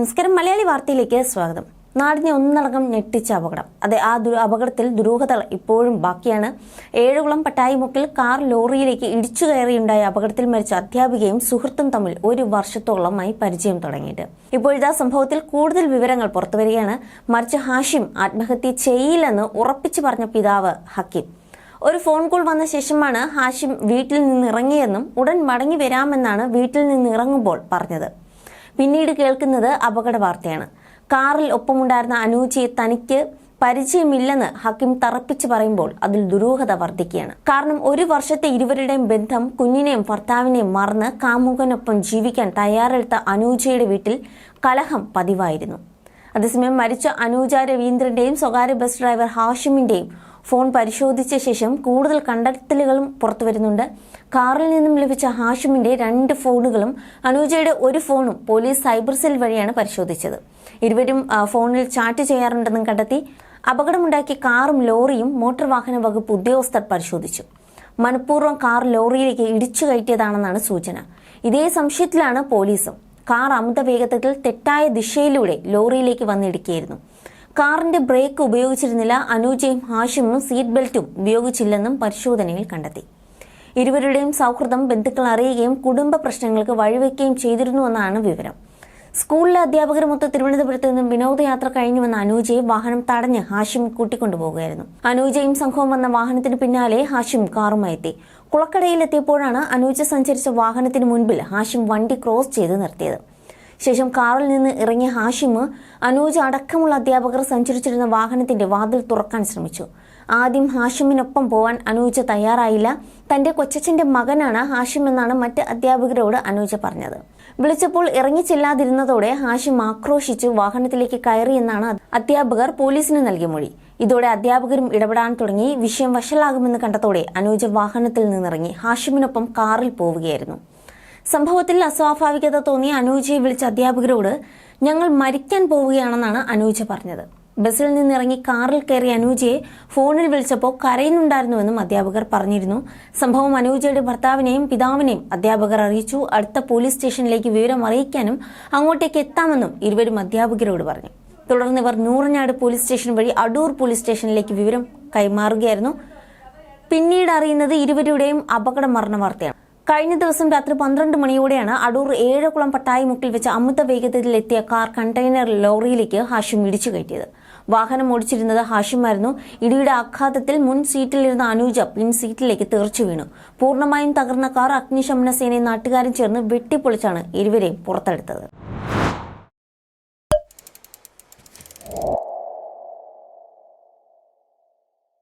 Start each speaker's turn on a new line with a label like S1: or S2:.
S1: നമസ്കാരം. മലയാളി വാർത്തയിലേക്ക് സ്വാഗതം. നാടിനെ ഒന്നടങ്കം ഞെട്ടിച്ച അപകടം. അതെ ആ ദുരു അപകടത്തിൽ ദുരൂഹതകൾ ഇപ്പോഴും ബാക്കിയാണ്. ഏഴുകുളം പട്ടായിമുക്കിൽ കാർ ലോറിയിലേക്ക് ഇടിച്ചു കയറിയുണ്ടായ അപകടത്തിൽ മരിച്ച അധ്യാപികയും സുഹൃത്തും തമ്മിൽ ഒരു വർഷത്തോളമായി പരിചയം തുടങ്ങിയിട്ട്. ഇപ്പോഴിതാ സംഭവത്തിൽ കൂടുതൽ വിവരങ്ങൾ പുറത്തുവരികയാണ്. മരിച്ച ഹാഷിം ആത്മഹത്യ ചെയ്യില്ലെന്ന് ഉറപ്പിച്ചു പറഞ്ഞ പിതാവ് ഹക്കീം. ഒരു ഫോൺ കോൾ വന്ന ശേഷമാണ് ഹാഷിം വീട്ടിൽ നിന്ന് ഇറങ്ങിയെന്നും ഉടൻ മടങ്ങി വരാമെന്നാണ് വീട്ടിൽ നിന്ന് ഇറങ്ങുമ്പോൾ പറഞ്ഞത്. പിന്നീട് കേൾക്കുന്നത് അപകട വാർത്തയാണ് കാറിൽ ഒപ്പമുണ്ടായിരുന്ന അനൂജിയെ തനിക്ക് പരിചയമില്ലെന്ന് ഹക്കിം തറപ്പിച്ചു പറയുമ്പോൾ അതിൽ ദുരൂഹത വർദ്ധിക്കുകയാണ്. കാരണം ഒരു വർഷത്തെ ഇരുവരുടെയും ബന്ധം കുഞ്ഞിനെയും ഭർത്താവിനെയും മറന്ന് കാമുകനൊപ്പം ജീവിക്കാൻ തയ്യാറെടുത്ത അനൂജയുടെ വീട്ടിൽ കലഹം പതിവായിരുന്നു. അതേസമയം മരിച്ച അനൂജ രവീന്ദ്രന്റെയും സ്വകാര്യ ബസ് ഡ്രൈവർ ഹാഷിമിന്റെയും ഫോൺ പരിശോധിച്ച ശേഷം കൂടുതൽ കണ്ടെത്തലുകളും പുറത്തുവരുന്നുണ്ട് കാറിൽ നിന്നും ലഭിച്ച ഹാഷിമിന്റെ രണ്ട് ഫോണുകളും അനുജയുടെ ഒരു ഫോണും പോലീസ് സൈബർ സെൽ വഴിയാണ് പരിശോധിച്ചത്. ഇരുവരും ഫോണിൽ ചാറ്റ് ചെയ്യാറുണ്ടെന്നും കണ്ടെത്തി അപകടമുണ്ടാക്കിയ കാറും ലോറിയും മോട്ടോർ വാഹന വകുപ്പ് ഉദ്യോഗസ്ഥർ പരിശോധിച്ചു. മനഃപൂർവം കാർ ലോറിയിലേക്ക് ഇടിച്ചു കയറ്റിയതാണെന്നാണ് സൂചന. ഇതേ സംശയത്തിലാണ് പോലീസും. കാർ അമിത വേഗത്തിൽ തെറ്റായ ദിശയിലൂടെ ലോറിയിലേക്ക് വന്നിടിക്കുകയായിരുന്നു കാറിന്റെ ബ്രേക്ക് ഉപയോഗിച്ചിരുന്നില്ല. അനൂജയും ഹാഷിമും സീറ്റ് ബെൽറ്റും ഉപയോഗിച്ചില്ലെന്നും പരിശോധനയിൽ കണ്ടെത്തി. ഇരുവരുടെയും സൗഹൃദം ബന്ധുക്കൾ അറിയുകയും കുടുംബ പ്രശ്നങ്ങൾക്ക് വഴിവെക്കുകയും ചെയ്തിരുന്നുവെന്നാണ് വിവരം. സ്കൂളിലെ അധ്യാപകരുമൊത്ത് തിരുവനന്തപുരത്ത് നിന്നും വിനോദയാത്ര കഴിഞ്ഞു വന്ന അനൂജയെ വാഹനം തടഞ്ഞ് ഹാഷിം കൂട്ടിക്കൊണ്ടുപോകുകയായിരുന്നു. അനൂജയും സംഘവും വന്ന വാഹനത്തിന് പിന്നാലെ ഹാഷിം കാറുമായി എത്തി. കുളക്കടയിലെത്തിയപ്പോഴാണ് അനൂജ സഞ്ചരിച്ച വാഹനത്തിന് മുൻപിൽ ഹാഷിം വണ്ടി ക്രോസ് ചെയ്ത് നിർത്തിയത്. ശേഷം കാറിൽ നിന്ന് ഇറങ്ങിയ ഹാഷിമ് അനൂജ് അടക്കമുള്ള അധ്യാപകർ സഞ്ചരിച്ചിരുന്ന വാഹനത്തിന്റെ വാതിൽ തുറക്കാൻ ശ്രമിച്ചു. ആദ്യം ഹാഷിമിനൊപ്പം പോവാൻ അനൂജ തയ്യാറായില്ല. തന്റെ കൊച്ചച്ഛന്റെ മകനാണ് ഹാഷിം എന്നാണ് മറ്റ് അധ്യാപകരോട് അനൂജ പറഞ്ഞത്. വിളിച്ചപ്പോൾ ഇറങ്ങിച്ചെല്ലാതിരുന്നതോടെ ഹാഷിം ആക്രോശിച്ചു വാഹനത്തിലേക്ക് കയറിയെന്നാണ് അധ്യാപകർ പോലീസിന് നൽകിയ മൊഴി. ഇതോടെ അധ്യാപകരും ഇടപെടാൻ തുടങ്ങി. വിഷയം വഷളാകുമെന്ന് കണ്ടതോടെ അനൂജ വാഹനത്തിൽ നിന്നിറങ്ങി. ഹാഷിമിനൊപ്പം കാറിൽ പോവുകയായിരുന്നു. സംഭവത്തിൽ അസ്വാഭാവികത തോന്നിയ അനൂജയെ വിളിച്ച അധ്യാപകരോട് ഞങ്ങൾ മരിക്കാൻ പോവുകയാണെന്നാണ് അനൂജ പറഞ്ഞത്. ബസ്സിൽ നിന്നിറങ്ങി കാറിൽ കയറി അനൂജയെ ഫോണിൽ വിളിച്ചപ്പോൾ കരയുന്നുണ്ടായിരുന്നുവെന്നും അധ്യാപകർ പറഞ്ഞിരുന്നു. സംഭവം അനൂജയുടെ ഭർത്താവിനെയും പിതാവിനെയും അധ്യാപകർ അറിയിച്ചു. അടുത്ത പോലീസ് സ്റ്റേഷനിലേക്ക് വിവരം അറിയിക്കാനും അങ്ങോട്ടേക്ക് എത്താമെന്നും ഇരുവരും അധ്യാപകരോട് പറഞ്ഞു. തുടർന്ന് ഇവർ നൂറനാട് പോലീസ് സ്റ്റേഷൻ വഴി അടൂർ പോലീസ് സ്റ്റേഷനിലേക്ക് വിവരം കൈമാറുകയായിരുന്നു. പിന്നീട് അറിയുന്നത് ഇരുവരുടെയും അപകട മരണ വാർത്തയാണ്. കഴിഞ്ഞ ദിവസം രാത്രി പന്ത്രണ്ട് മണിയോടെയാണ് അടൂർ ഏഴകുളം പട്ടായിമുക്കിൽ വെച്ച് അമിത വേഗതയിലെത്തിയ കാർ കണ്ടെയ്നർ ലോറിയിലേക്ക് ഹാഷിം ഇടിച്ചു കയറ്റിയത്. വാഹനം ഓടിച്ചിരുന്നത് ഹാഷിമായിരുന്നു. ഇടിയുടെ ആഘാതത്തിൽ മുൻ സീറ്റിലിരുന്ന അനൂജ പിൻ സീറ്റിലേക്ക് തെറിച്ചു വീണു. പൂർണമായും തകർന്ന കാർ അഗ്നിശമന സേനയും നാട്ടുകാരും ചേർന്ന് വെട്ടിപ്പൊളിച്ചാണ് ഇരുവരെയും പുറത്തെടുത്തത്.